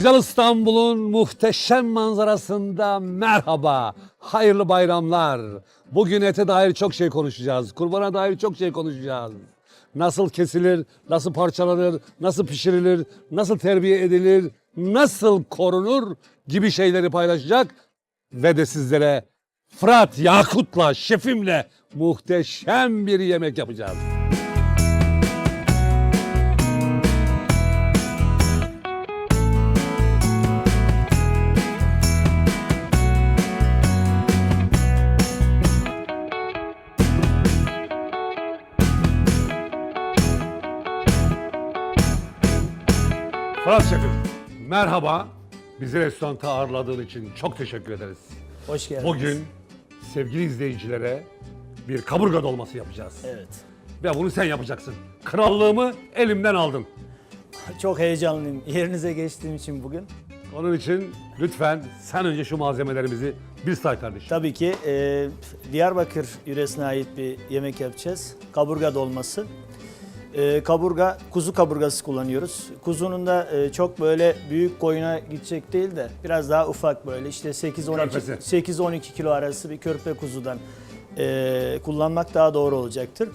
Güzel İstanbul'un muhteşem manzarasında merhaba. Hayırlı bayramlar. Bugün ete dair çok şey konuşacağız. Kurbana dair çok şey konuşacağız. Nasıl kesilir, nasıl parçalanır, nasıl pişirilir, nasıl terbiye edilir, nasıl korunur gibi şeyleri paylaşacak. Ve de sizlere Fırat Yakut'la, şefimle muhteşem bir yemek yapacağız. Merhaba. Bizi restoranta ağırladığın için çok teşekkür ederiz. Hoş geldiniz. Bugün sevgili izleyicilere bir kaburga dolması yapacağız. Evet. Ve bunu sen yapacaksın. Krallığımı elimden aldın. Çok heyecanlıyım yerinize geçtiğim için bugün. Onun için lütfen sen önce şu malzemelerimizi bir say kardeşim. Tabii ki e, Diyarbakır yöresine ait bir yemek yapacağız. Kaburga dolması. E, kaburga, kuzu kaburgası kullanıyoruz. Kuzunun da e, çok böyle büyük koyuna gidecek değil de biraz daha ufak böyle işte 8-12 Körpesi. 8-12 kilo arası bir körpe kuzudan e, kullanmak daha doğru olacaktır.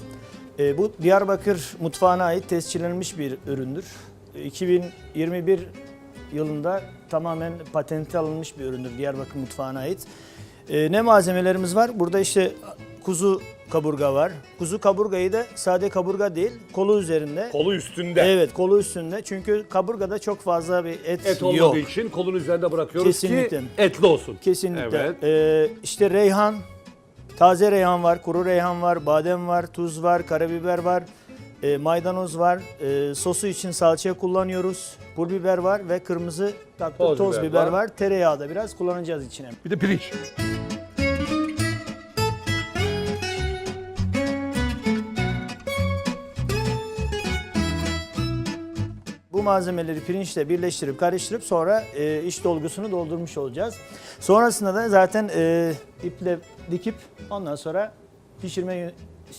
E, bu Diyarbakır mutfağına ait tescillenmiş bir üründür. 2021 yılında tamamen patenti alınmış bir üründür Diyarbakır mutfağına ait. E, ne malzemelerimiz var? Burada işte kuzu kaburga var. Kuzu kaburgayı da sade kaburga değil, kolu üzerinde. Kolu üstünde. Evet, kolu üstünde. Çünkü kaburgada çok fazla bir et, Et olmadığı yok. için kolun üzerinde bırakıyoruz Kesinlikle. ki etli olsun. Kesinlikle. Evet. Ee, işte reyhan, taze reyhan var, kuru reyhan var, badem var, tuz var, karabiber var, e, maydanoz var. E, sosu için salça kullanıyoruz. Pul biber var ve kırmızı tatlı Toz toz, biber biber, var. var. Tereyağı da biraz kullanacağız içine. Bir de pirinç. Malzemeleri pirinçle birleştirip karıştırıp sonra e, iç dolgusunu doldurmuş olacağız. Sonrasında da zaten e, iple dikip ondan sonra pişirme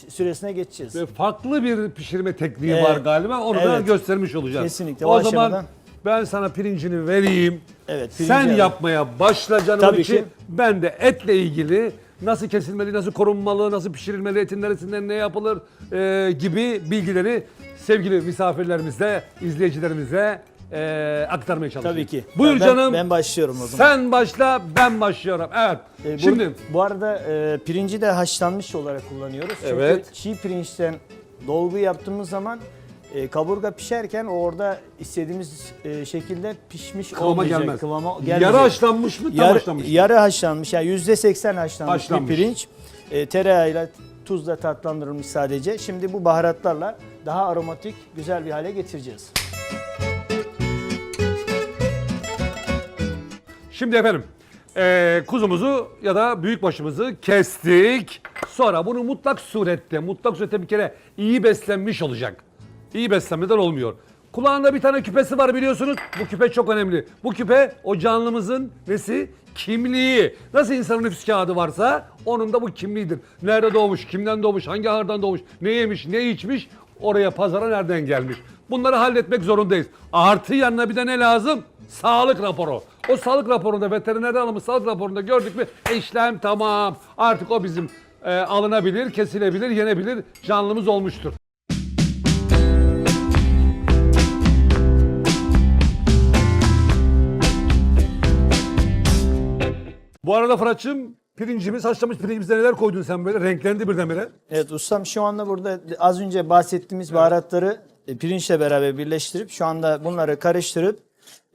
süresine geçeceğiz. Ve farklı bir pişirme tekniği Evet. var galiba. Onu da Evet. göstermiş olacağız. Kesinlikle, O, o zaman aşamadan- ben sana pirincini vereyim. Evet, Sen yapmaya başla canım Tabii ki. Ben de etle ilgili nasıl kesilmeli, nasıl korunmalı, nasıl pişirilmeli, etin neresinden ne yapılır e, gibi bilgileri sevgili misafirlerimize, izleyicilerimize e, aktarmaya çalışayım. Tabii ki. Buyur Ben- canım. Ben başlıyorum o zaman. Sen başla, ben başlıyorum. Evet. E, bu, Şimdi bu arada e, pirinci de haşlanmış olarak kullanıyoruz. Çünkü Evet. çiğ pirinçten dolgu yaptığımız zaman e, kaburga pişerken orada istediğimiz e, şekilde pişmiş kıvama olmayacak. gelmez. Kıvama Yarı gelmeyecek. haşlanmış mı, tam Yarı, haşlanmış mı? yarı haşlanmış yani yüzde seksen haşlanmış, Haşlanmış. bir pirinç. E, tereyağıyla tuzla tatlandırılmış sadece. Şimdi bu baharatlarla daha aromatik güzel bir hale getireceğiz. Şimdi efendim eee, kuzumuzu ya da büyükbaşımızı kestik. Sonra bunu mutlak surette, mutlak surette bir kere iyi beslenmiş olacak. İyi beslenmeden olmuyor. Kulağında bir tane küpesi var biliyorsunuz. Bu küpe çok önemli. Bu küpe o canlımızın nesi? Kimliği. Nasıl insanın nüfus kağıdı varsa onun da bu kimliğidir. Nerede doğmuş, kimden doğmuş, hangi ağırdan doğmuş, ne yemiş, ne içmiş, oraya pazara nereden gelmiş. Bunları halletmek zorundayız. Artı yanına bir de ne lazım? Sağlık raporu. O sağlık raporunda veteriner alımı sağlık raporunda gördük mü işlem tamam. Artık o bizim e, alınabilir, kesilebilir, yenebilir canlımız olmuştur. Bu arada Fırat'cığım pirincimiz, haşlamış pirincimizde neler koydun sen böyle? Renklendi birdenbire. Evet ustam şu anda burada az önce bahsettiğimiz baharatları e, pirinçle beraber birleştirip şu anda bunları karıştırıp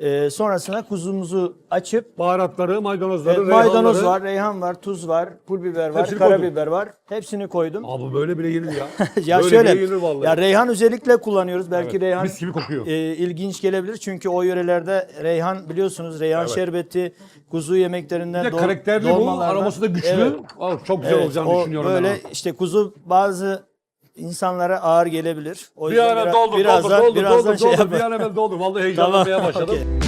e, sonrasında kuzumuzu açıp Baharatları, maydanozları, Evet, maydanoz reyhanları. var, reyhan var, tuz var, pul biber var, Hepsini karabiber var. Hepsini koydum. Abi böyle bile yenir ya. ya böyle şöyle, bile yenir vallahi. ya reyhan özellikle kullanıyoruz. Belki Evet, reyhan mis gibi kokuyor. e, ilginç gelebilir çünkü o yörelerde reyhan biliyorsunuz reyhan şerbeti kuzu yemeklerinden Bir de dol- karakterli bu, dolmalardan- aroması da güçlü. Evet, Aa, çok güzel evet, olacağını o düşünüyorum böyle ben. ama. işte kuzu bazı insanlara ağır gelebilir. O Bir yüzden biraz- doldur, birazdan, doldur, doldur, birazdan doldur, şey doldur. yapalım. Bir an evvel doldur. Vallahi heyecanlanmaya Tamam, başladım. okey.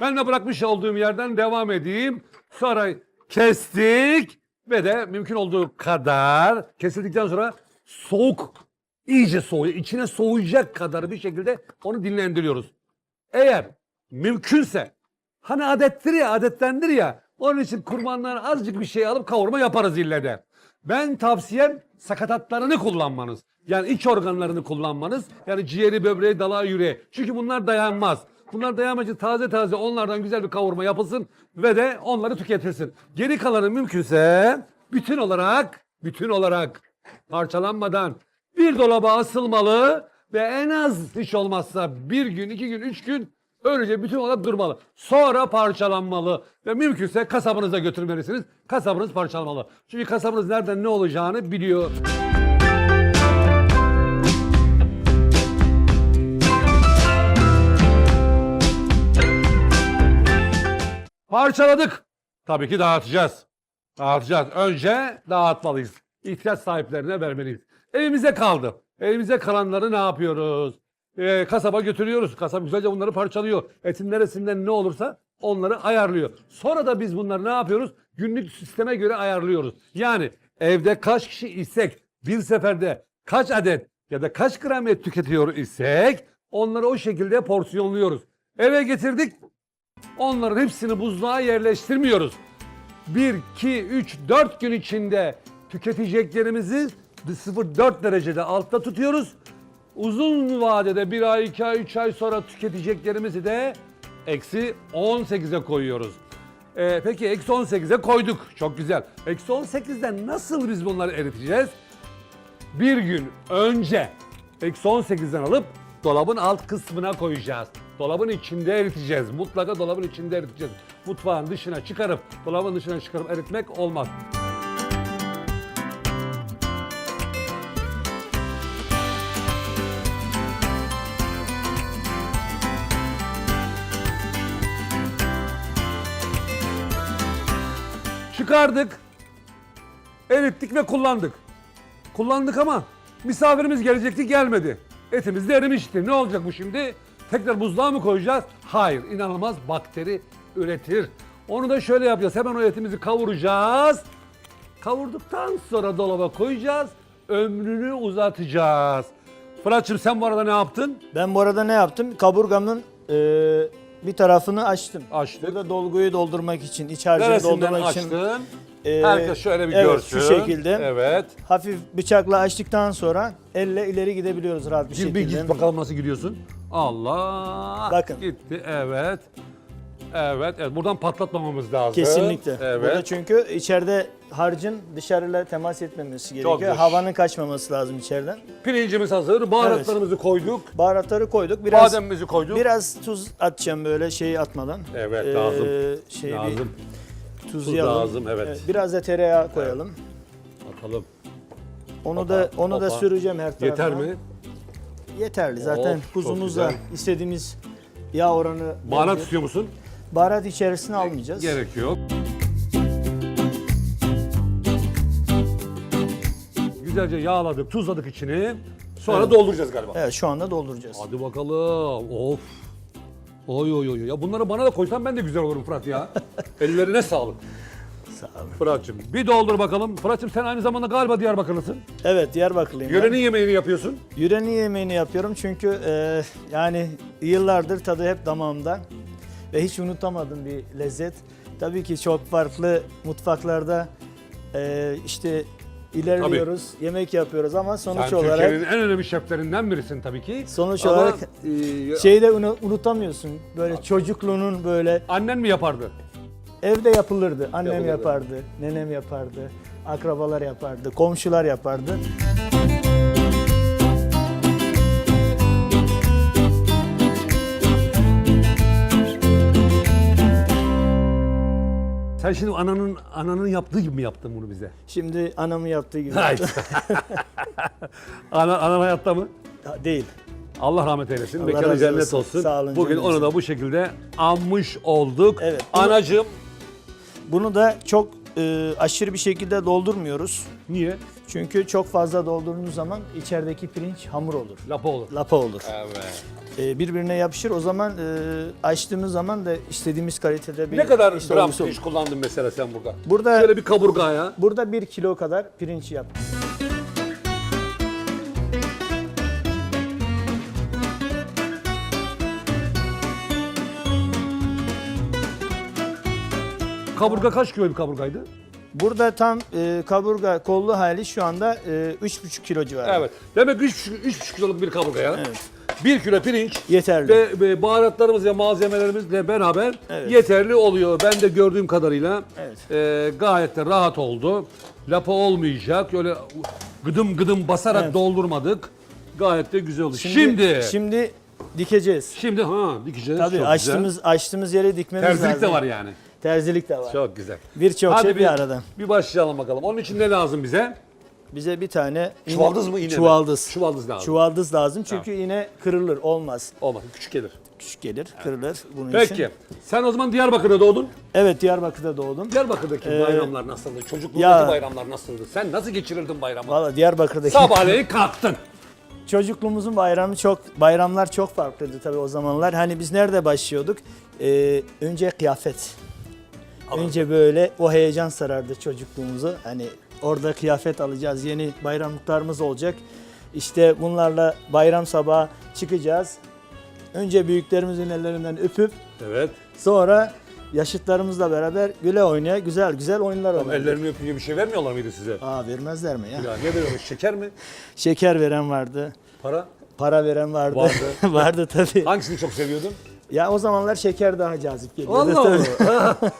Ben de bırakmış olduğum yerden devam edeyim. Sonra kestik ve de mümkün olduğu kadar kesildikten sonra soğuk, iyice soğuyor, içine soğuyacak kadar bir şekilde onu dinlendiriyoruz. Eğer mümkünse hani adettir ya, adettendir ya onun için kurbandan azıcık bir şey alıp kavurma yaparız ille de. Ben tavsiyem sakatatlarını kullanmanız. Yani iç organlarını kullanmanız. Yani ciğeri, böbreği, dalağı, yüreği. Çünkü bunlar dayanmaz. Bunlar dayanmayınca taze taze onlardan güzel bir kavurma yapılsın ve de onları tüketilsin. Geri kalanı mümkünse bütün olarak, bütün olarak parçalanmadan bir dolaba asılmalı ve en az hiç olmazsa bir gün, iki gün, üç gün öylece bütün olarak durmalı. Sonra parçalanmalı ve mümkünse kasabınıza götürmelisiniz. Kasabınız parçalamalı. Çünkü kasabınız nereden ne olacağını biliyor. Parçaladık. Tabii ki dağıtacağız. Dağıtacağız. Önce dağıtmalıyız. İhtiyaç sahiplerine vermeliyiz. Evimize kaldı. Evimize kalanları ne yapıyoruz? Ee, kasaba götürüyoruz. Kasap güzelce bunları parçalıyor. Etin neresinden ne olursa onları ayarlıyor. Sonra da biz bunları ne yapıyoruz? Günlük sisteme göre ayarlıyoruz. Yani evde kaç kişi isek bir seferde kaç adet ya da kaç gram et tüketiyor isek onları o şekilde porsiyonluyoruz. Eve getirdik Onların hepsini buzluğa yerleştirmiyoruz. 1, 2, 3, 4 gün içinde tüketeceklerimizi 0-4 derecede altta tutuyoruz. Uzun vadede 1 ay, 2 ay, 3 ay sonra tüketeceklerimizi de eksi 18'e koyuyoruz. Ee, peki eksi 18'e koyduk. Çok güzel. Eksi 18'den nasıl biz bunları eriteceğiz? bir gün önce eksi 18'den alıp dolabın alt kısmına koyacağız. Dolabın içinde eriteceğiz. Mutlaka dolabın içinde eriteceğiz. Mutfağın dışına çıkarıp, dolabın dışına çıkarıp eritmek olmaz. Çıkardık, erittik ve kullandık. Kullandık ama misafirimiz gelecekti gelmedi. Etimiz de erimişti. Ne olacak bu şimdi? Tekrar buzluğa mı koyacağız? Hayır. inanılmaz bakteri üretir. Onu da şöyle yapacağız. Hemen o etimizi kavuracağız. Kavurduktan sonra dolaba koyacağız. Ömrünü uzatacağız. Fırat'cığım sen bu arada ne yaptın? Ben bu arada ne yaptım? Kaburgamın e, bir tarafını açtım. Açtık. Burada dolguyu doldurmak için, iç harcını Neresinden doldurmak için açtın? e, Herkes şöyle bir evet, görsün. şu şekilde. Evet. hafif bıçakla açtıktan sonra elle ileri gidebiliyoruz rahat bir Bir, bir şekilde. git bakalım nasıl gidiyorsun. Allah. Bakın. Gitti. Evet. Evet. evet. Buradan patlatmamamız lazım. Kesinlikle. Evet. Burada çünkü içeride harcın dışarıyla temas etmemesi gerekiyor. güzel. Havanın kaçmaması lazım içeriden. Pirincimiz hazır. Baharatlarımızı koyduk. Baharatları koyduk. Biraz Bademimizi koyduk. biraz tuz atacağım böyle şeyi atmadan. Evet, lazım. Şey lazım. bir tuzlayalım. lazım, evet. Biraz da tereyağı koyalım. Atalım. Onu Hopa, da onu da hopa. süreceğim her tarafına. Yeter mi? Yeterli. Zaten çok kuzumuzla güzel. istediğimiz yağ oranı Baharat mevcut. istiyor musun? Baharat içerisine almayacağız. Gerek yok. Güzelce yağladık, tuzladık içini. Sonra Evet. dolduracağız galiba. Evet şu anda dolduracağız. Hadi bakalım. Of. Oy oy oy. Ya bunları bana da koysan ben de güzel olurum Fırat ya. Ellerine sağlık. Sağ olun. Fırat'cığım bir doldur bakalım. Fırat'cığım sen aynı zamanda galiba Diyarbakırlısın. Evet Diyarbakırlıyım. ben. Yörenin yemeğini yapıyorsun. Yörenin yemeğini yapıyorum çünkü e, yani yıllardır tadı hep damağımda ve hiç unutamadığım bir lezzet. Tabii ki çok farklı mutfaklarda e, işte ilerliyoruz, yemek yapıyoruz ama sonuç Sen olarak Türkiye'nin en önemli şeflerinden birisin tabii ki. Sonuç Ama, olarak e, şeyi de unu- unutamıyorsun. Böyle çocukluğunun böyle annen mi yapardı? evde yapılırdı. Annem Yapılırdı. yapardı, nenem yapardı, akrabalar yapardı, komşular yapardı. Sen şimdi ananın ananın yaptığı gibi mi yaptın bunu bize? Şimdi anamın yaptığı gibi. Hayır. Ana, anan hayatta mı? Ha, Değil. Allah rahmet eylesin. Allah Mekanı razı cennet olsun. olsun. Sağ olun, Bugün onu da bu şekilde anmış olduk. Evet, bunu- Anacığım Bunu da çok e, aşırı bir şekilde doldurmuyoruz. niye? Çünkü çok fazla doldurduğunuz zaman içerideki pirinç hamur olur. Lapa olur. Lapa olur. Evet. Ee, birbirine yapışır. O zaman e, açtığımız zaman da istediğimiz kalitede bir Ne kadar iş gram olgusu olur. pirinç kullandın mesela sen burada? Burada Şöyle bir kaburgaya. burada 1 kilo kadar pirinç yaptık. Kaburga kaç kilo bir kaburgaydı? Burada tam e, kaburga kollu hali şu anda e, 3,5 kilo civarı. Evet. Demek ki 3,5 kiloluk bir kaburgaya. Evet. 1 kilo pirinç Yeterli. ve, ve baharatlarımız ve malzemelerimizle beraber Evet. yeterli oluyor. Ben de gördüğüm kadarıyla Evet. e, gayet de rahat oldu. Lapa olmayacak. Öyle gıdım gıdım basarak Evet. doldurmadık. Gayet de güzel oldu. Şimdi şimdi, şimdi dikeceğiz. şimdi ha dikeceğiz. Tabii Çok açtığımız açtığımız yere dikmemiz güzel. lazım. Terzilik de var yani. Terzilik de var. Çok güzel. Birçok Hadi şey bir, arada. Bir başlayalım bakalım. Onun için ne lazım bize? Bize bir tane iğne- Çuvaldız mı iğne mi? Çuvaldız. Çuvaldız lazım. Çuvaldız lazım çünkü iğne kırılır olmaz. Olmaz. Küçük gelir. Küçük gelir, kırılır bunun Peki. için. Sen o zaman Diyarbakır'da doğdun. Evet Diyarbakır'da doğdum. Diyarbakır'daki Ee, bayramlar nasıldı? Çocukluğundaki ya- bayramlar nasıldı? Sen nasıl geçirirdin bayramı? Valla Diyarbakır'daki Sabahleyin kalktın. çocukluğumuzun bayramı çok bayramlar çok farklıydı tabii o zamanlar. Hani biz nerede başlıyorduk? Ee, önce kıyafet. Önce böyle o heyecan sarardı çocukluğumuzu. Hani orada kıyafet alacağız, yeni bayramlıklarımız olacak. İşte bunlarla bayram sabahı çıkacağız. Önce büyüklerimizin ellerinden öpüp Evet. sonra yaşıtlarımızla beraber güle oynaya güzel güzel oyunlar Tamam, oynardık. ellerini öpünce bir şey vermiyorlar mıydı size? Aa vermezler mi ya? Ya ne veriyormuş? Şeker mi? Şeker veren vardı, Para? para veren vardı. Vardı. vardı tabii. Hangisini çok seviyordun? Ya o zamanlar şeker daha cazip geliyordu. Allah tabii. Allah.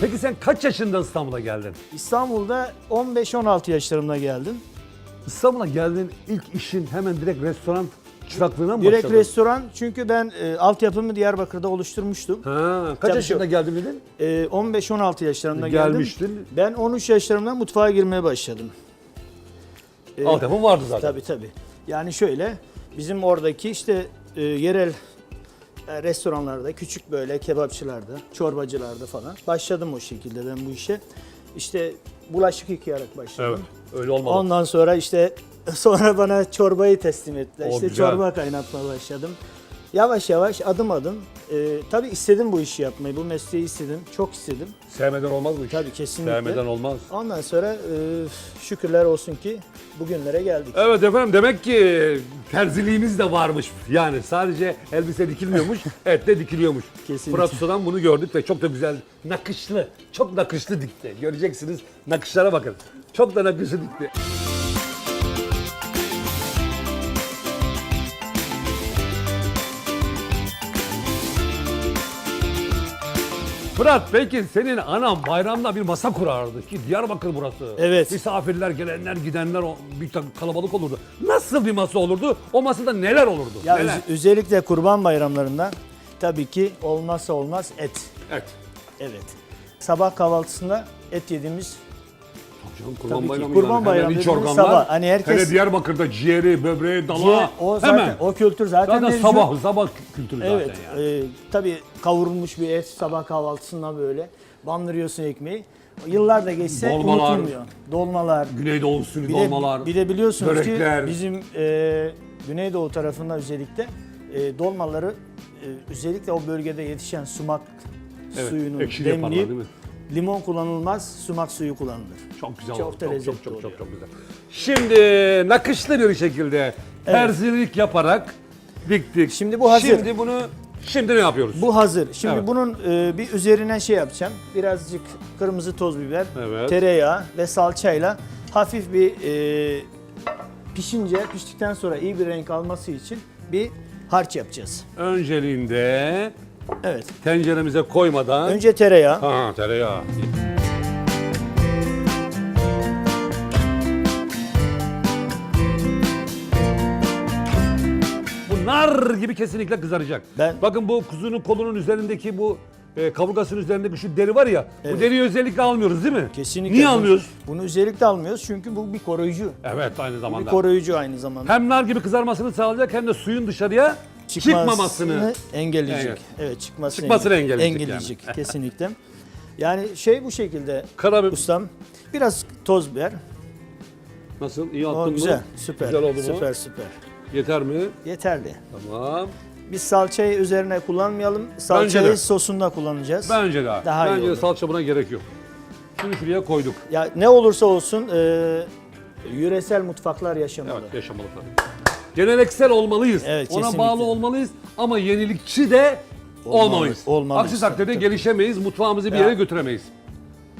Peki sen kaç yaşında İstanbul'a geldin? İstanbul'da 15-16 yaşlarımda geldim. İstanbul'a geldin ilk işin hemen direkt restoran çıraklığına mı Direkt başladın? restoran çünkü ben e, altyapımı Diyarbakır'da oluşturmuştum. Ha, kaç Tabii yaşında geldin dedin? E, 15-16 yaşlarımda Gelmiştin. geldim. Ben 13 yaşlarımda mutfağa girmeye başladım. E, Altyapın vardı zaten. Tabii tabii. Yani şöyle bizim oradaki işte e, yerel e, restoranlarda, küçük böyle kebapçılarda, çorbacılarda falan başladım o şekilde ben bu işe. İşte bulaşık yıkayarak başladım. Evet. Öyle olmalı. Ondan sonra işte sonra bana çorbayı teslim ettiler. O işte güzel. çorba kaynatmaya başladım. Yavaş yavaş adım adım. E, tabii istedim bu işi yapmayı. Bu mesleği istedim. Çok istedim. Sevmeden olmaz mı? iş? Tabii kesinlikle. Sevmeden olmaz. Ondan sonra e, şükürler olsun ki bugünlere geldik. Evet efendim demek ki terziliğimiz de varmış. Yani sadece elbise dikilmiyormuş, et de dikiliyormuş. Kesinlikle. Fırat Usta'dan bunu gördük ve çok da güzel, nakışlı, çok nakışlı dikti. Göreceksiniz nakışlara bakın. Çok da nakışlı dikti. Fırat peki senin anan bayramda bir masa kurardı ki Diyarbakır burası. Evet. Misafirler gelenler gidenler o- bir kalabalık olurdu. Nasıl bir masa olurdu? O masada neler olurdu? Ya neler? öz- özellikle kurban bayramlarında tabii ki olmazsa olmaz et. Evet. Evet. Sabah kahvaltısında et yediğimiz Tabii canım, Tabii kurban ki. bayramı Kurban yani. bayramı Hemen iç dediğimiz organlar. sabah. Hani herkes- Hele Diyarbakır'da ciğeri, böbreği, dalağı. ciğer, o zaten hemen. o kültür zaten, Zaten mevcut. sabah, sabah kültürü Evet. zaten yani. e, tabii kavrulmuş bir et sabah kahvaltısında böyle bandırıyorsun ekmeği. Yıllar da geçse Dolmalar. unutulmuyor. Dolmalar. Güneydoğu usulü Bir de, dolmalar. bir de biliyorsunuz börekler. ki bizim e, Güneydoğu tarafında özellikle e, dolmaları e, özellikle o bölgede yetişen sumak evet, suyunu ekşili yaparlar demleyip değil mi? Limon kullanılmaz, sumak suyu kullanılır. Çok güzel Çok olur. da Çok, çok, çok, çok, çok güzel. Şimdi nakışlı bir şekilde terzilik yaparak diktik. Şimdi bu hazır. Şimdi bunu, şimdi ne yapıyoruz? Bu hazır. Şimdi Evet. bunun e, bir üzerine şey yapacağım. Birazcık kırmızı toz biber, Evet. tereyağı ve salçayla hafif bir e, pişince, piştikten sonra iyi bir renk alması için bir harç yapacağız. Önceliğinde Evet. tenceremize koymadan... Önce tereyağı. Ha tereyağı. Bu nar gibi kesinlikle kızaracak. Ben- Bakın bu kuzunun kolunun üzerindeki bu e, kaburgasının üzerindeki şu deri var ya. Bu Evet. deriyi özellikle almıyoruz değil mi? Kesinlikle. Niye bunu- almıyoruz? Bunu özellikle almıyoruz çünkü bu bir koruyucu. Evet aynı Bu bir zamanda. koruyucu aynı zamanda. Hem nar gibi kızarmasını sağlayacak hem de suyun dışarıya Çıkmamasını engelleyecek. Evet. Evet, çıkmasını, Çıkmasını engelleyecek engelleyecek kesinlikle. Yani şey bu şekilde Karabiber ustam. Biraz toz biber. nasıl? İyi O attın mı? güzel, süper. Güzel oldu mu? süper, süper. Yeter mi? Yeterli. Tamam. Biz salçayı üzerine kullanmayalım. Salçayı de. sosunda kullanacağız. Bence de. Daha iyi Bence de olur. salça buna gerek yok. Şunu şuraya koyduk. Ya ne olursa olsun e, yöresel mutfaklar yaşamalı. Evet yaşamalı tabii. Geleneksel olmalıyız. Evet, Ona kesinlikle. bağlı olmalıyız ama yenilikçi de Olmalı- olmalıyız. olmalıyız. Aksi takdirde Tabii. gelişemeyiz, mutfağımızı bir Ya. yere götüremeyiz.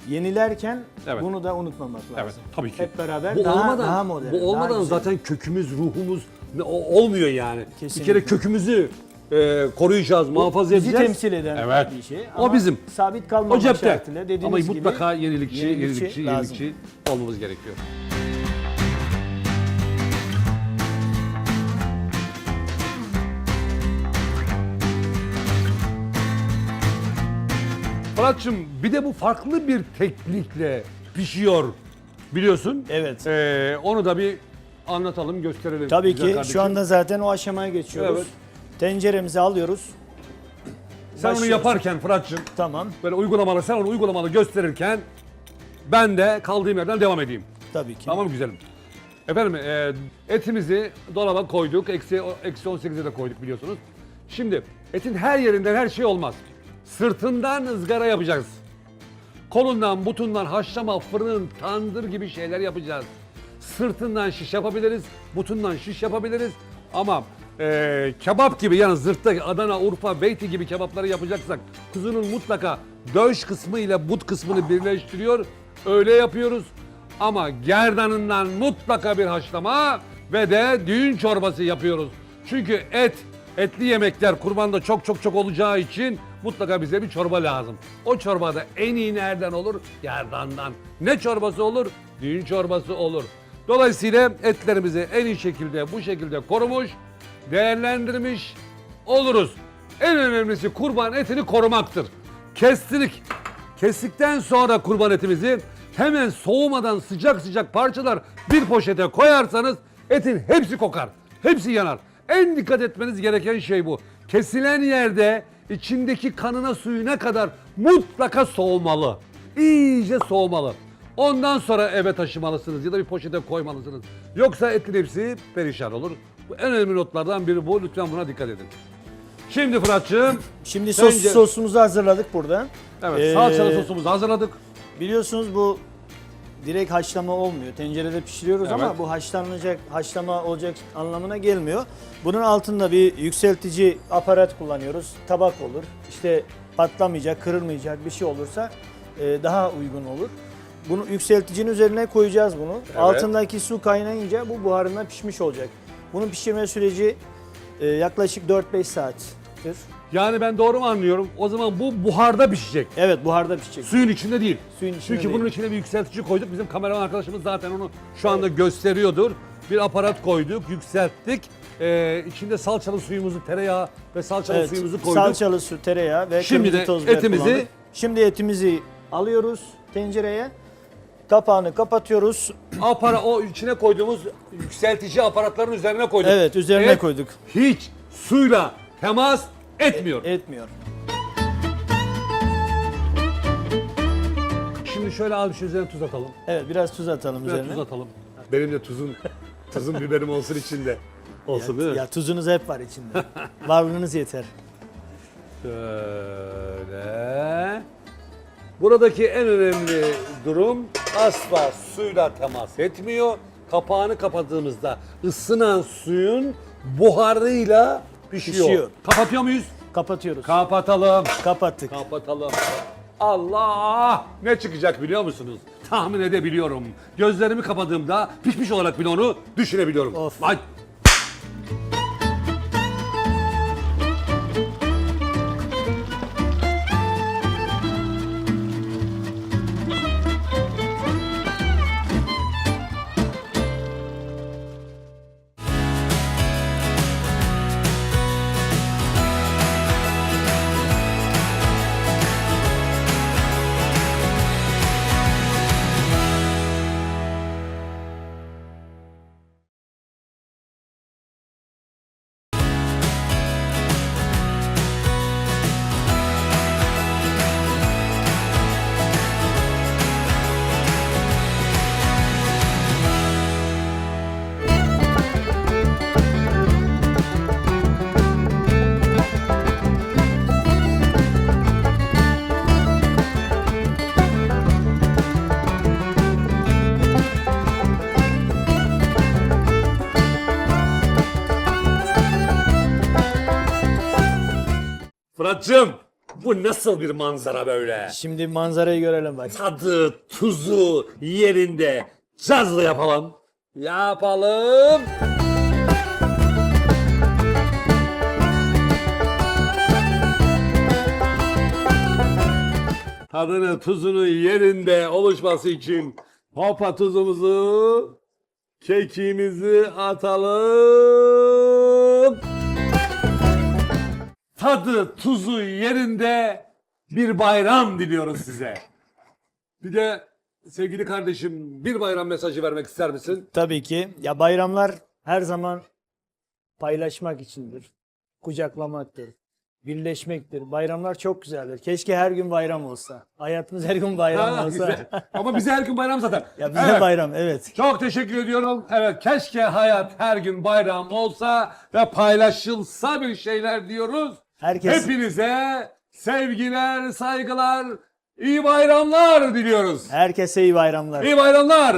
Yenilerken Evet. bunu da unutmamak lazım. Evet, tabii ki. Hep beraber Bu daha, olmadan, daha modern. bu daha olmadan güzel. zaten kökümüz, ruhumuz o- olmuyor yani. Kesinlikle. Bir kere kökümüzü e, koruyacağız, muhafaza bizi edeceğiz. temsil eden Evet. bir şey. O Ama bizim. Sabit O kalmamak şartıyla dediğiniz Ama gibi mutlaka yenilikçi, yenilikçi yenilikçi, yenilikçi olmamız gerekiyor. Fırat'cığım bir de bu farklı bir teknikle pişiyor biliyorsun. Evet. Ee, onu da bir anlatalım, gösterelim. Tabii güzel ki kardeşim. şu anda zaten o aşamaya geçiyoruz. Evet. Tenceremizi alıyoruz. Sen onu başlıyoruz. yaparken Fırat'cığım Tamam. böyle uygulamalı, sen onu uygulamalı gösterirken ben de kaldığım yerden devam edeyim. Tabii ki. Tamam mı güzelim? Efendim e, etimizi dolaba koyduk. Eksi, eksi 18'e de koyduk biliyorsunuz. Şimdi etin her yerinden her şey olmaz. Sırtından ızgara yapacağız. Kolundan, butundan haşlama, fırın, tandır gibi şeyler yapacağız. Sırtından şiş yapabiliriz, butundan şiş yapabiliriz. Ama e, kebap gibi yani zırtta Adana, Urfa, Beyti gibi kebapları yapacaksak kuzunun mutlaka döş kısmı ile but kısmını birleştiriyor. Öyle yapıyoruz. Ama gerdanından mutlaka bir haşlama ve de düğün çorbası yapıyoruz. Çünkü et, etli yemekler kurbanda çok çok çok olacağı için mutlaka bize bir çorba lazım. O çorbada en iyi nereden olur? Gerdandan. Ne çorbası olur? Düğün çorbası olur. Dolayısıyla etlerimizi en iyi şekilde bu şekilde korumuş, değerlendirmiş oluruz. En önemlisi kurban etini korumaktır. Kestirdik. Kestikten sonra kurban etimizi hemen soğumadan sıcak sıcak parçalar bir poşete koyarsanız etin hepsi kokar. Hepsi yanar. En dikkat etmeniz gereken şey bu. Kesilen yerde içindeki kanına suyuna kadar mutlaka soğumalı. İyice soğumalı. Ondan sonra eve taşımalısınız ya da bir poşete koymalısınız. Yoksa etin hepsi perişan olur. Bu en önemli notlardan biri bu. Lütfen buna dikkat edin. Şimdi Fırat'cığım, Şimdi sos, Sence- sosumuzu hazırladık burada. evet Ee, salçalı sosumuzu hazırladık. Biliyorsunuz bu direkt haşlama olmuyor. Tencerede pişiriyoruz ama Evet. bu haşlanacak, haşlama olacak anlamına gelmiyor. Bunun altında bir yükseltici aparat kullanıyoruz. Tabak olur. İşte patlamayacak, kırılmayacak bir şey olursa e, daha uygun olur. Bunu yükselticinin üzerine koyacağız bunu. Altındaki su kaynayınca bu buharında pişmiş olacak. Bunun pişirme süreci e, yaklaşık 4-5 saattir. Yani ben doğru mu anlıyorum? O zaman bu buharda pişecek. Evet buharda pişecek. Suyun içinde değil. Suyun içinde Çünkü değil. bunun içine bir yükseltici koyduk. Bizim kameraman arkadaşımız zaten onu şu anda gösteriyordur. Bir aparat koyduk, yükselttik. Ee, içinde salçalı suyumuzu, tereyağı ve salçalı Evet, suyumuzu koyduk. salçalı su, tereyağı ve Şimdi kırmızı de toz biber etimizi- kullandık. Şimdi etimizi alıyoruz tencereye. Kapağını kapatıyoruz. Apara, o içine koyduğumuz yükseltici aparatların üzerine koyduk. Evet, üzerine koyduk. Hiç suyla temas etmiyor. Etmiyor. Şimdi şöyle abi şu üzerine tuz atalım. Evet, biraz tuz atalım Biraz üzerine. tuz atalım. Benim de tuzun, tuzun biberim olsun içinde. Olsun değil mi? ya tuzunuz hep var içinde. Varlığınız yeter. Şöyle. Buradaki en önemli durum asla suyla temas etmiyor. Kapağını kapattığımızda ısınan suyun buharıyla pişiyor. Pişiyor. Kapatıyor muyuz? Kapatıyoruz. Kapatalım. Kapattık. Kapatalım. Allah! Ne çıkacak biliyor musunuz? Tahmin edebiliyorum. Gözlerimi kapadığımda pişmiş olarak bile onu düşünebiliyorum. Of. Vay! Muratcığım bu nasıl bir manzara böyle? Şimdi manzarayı görelim bak. Tadı, tuzu yerinde. Cazlı yapalım. Yapalım. Tadını, tuzunu yerinde oluşması için hopa tuzumuzu, kekiğimizi atalım. Tadı, tuzu yerinde bir bayram diliyoruz size. Bir de sevgili kardeşim bir bayram mesajı vermek ister misin? Tabii ki. Ya bayramlar her zaman paylaşmak içindir. Kucaklamaktır. Birleşmektir. Bayramlar çok güzeldir. Keşke her gün bayram olsa. Hayatımız her gün bayram Ha, olsa. güzel. Ama bize her gün bayram zaten. ya bize Evet. bayram evet. Çok teşekkür ediyorum. Evet keşke hayat her gün bayram olsa ve paylaşılsa bir şeyler diyoruz. Herkes Hepinize sevgiler, saygılar, iyi bayramlar diliyoruz. herkese iyi bayramlar. İyi bayramlar.